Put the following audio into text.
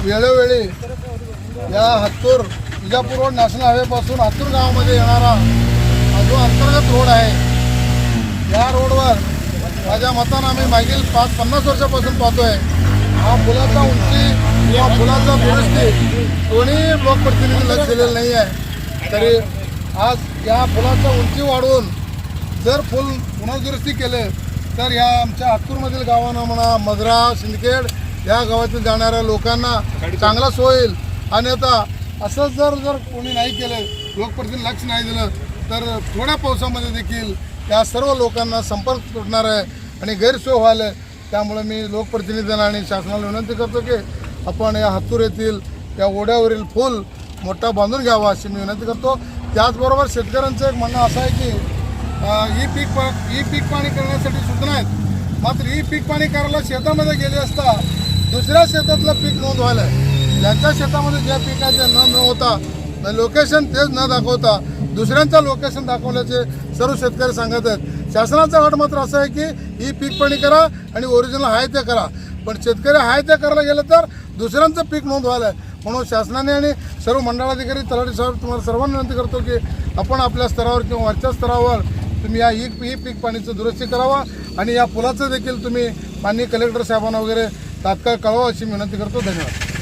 वेळोवेळी या Hattur Vijapur road national हायवेपासून हत्तूर गावामध्ये येणारा हा जो अंतर्गत रोड आहे या रोडवर माझ्या मतानं आम्ही मागील पाच पन्नास वर्षापासून पाहतोय हा पुलाचा उंची किंवा पुलाचा दुरुस्ती कोणी लोकप्रतिनिधी लक्ष दिलेलं नाही आहे. तरी आज या पुलाचा उंची वाढवून जर पूल पुनर्दुरुस्ती केले तर या आमच्या हातूरमधील गावांना म्हणा मजरा सिंदखेड या गावातील जाणाऱ्या लोकांना चांगला सोय होईल. आणि आता असंच जर जर कोणी नाही केलं लोकप्रतिनिधी लक्ष नाही दिलं तर थोड्या पावसामध्ये देखील या सर्व लोकांना संपर्क तुटणार आहे आणि गैरसोय व्हायला आहे. त्यामुळे मी लोकप्रतिनिधींना आणि शासनाला विनंती करतो की आपण या हातूर येथील या ओढ्यावरील फूल मोठा बांधून घ्यावा अशी मी विनंती करतो. त्याचबरोबर शेतकऱ्यांचं एक म्हणणं असं आहे की ई ही पीक पा ही पीक पाणी करण्यासाठी सूचना आहेत. मात्र ही पीक पाणी करायला शेतामध्ये गेले असता दुसऱ्या शेतातलं पीक नोंद व्हायला आहे. ज्यांच्या शेतामध्ये ज्या पीक आहे न नोंदवता लोकेशन तेच न दाखवता दुसऱ्यांचं लोकेशन दाखवल्याचे सर्व शेतकरी सांगत आहेत शासनाचा अट मात्र असं आहे की ही पीक पाणी करा आणि ओरिजिनल आहे ते करा पण शेतकरी आहे ते करायला गेलं तर दुसऱ्यांचं पीक नोंद व्हायला आहे. म्हणून शासनाने आणि सर्व मंडळाधिकारी तलाठी साहेब तुम्हाला सर्वांना विनंती करतो की आपण आपल्या स्तरावर किंवा वरच्या स्तरावर तुम्ही या ही ही पीक पाणीचं दुरुस्ती करावा आणि या पुलाचं देखील तुम्ही माननीय कलेक्टर साहेबांना वगैरे तात्काळ कळवा अशी विनंती करतो. धन्यवाद.